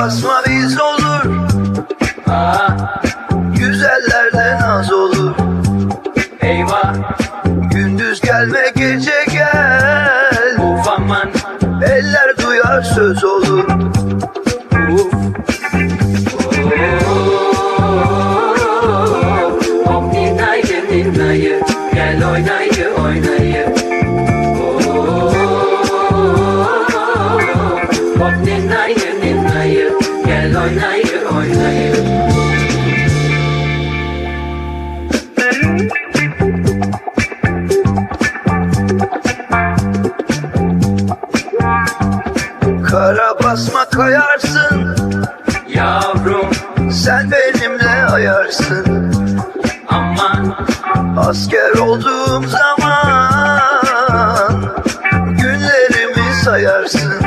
basma biz olur. Aa, Güzellerden az olur. Eyvah. Gündüz gelme gece gel. Uf aman. Eller duyar söz olur. Uf. Gel oynayı oynayı. Hop dinayı Kara basma kayarsın. Yavrum Sen benimle ayarsın. aman. Asker olduğum zaman Günlerimi sayarsın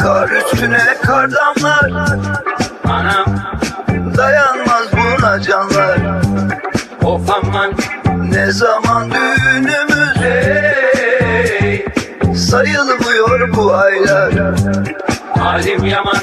Kar üstüne kar damlar. Anam Dayanmaz buna canlar. Of aman. Ne zaman düğünümüz? Hey Sayılmıyor bu aylar. Halim yaman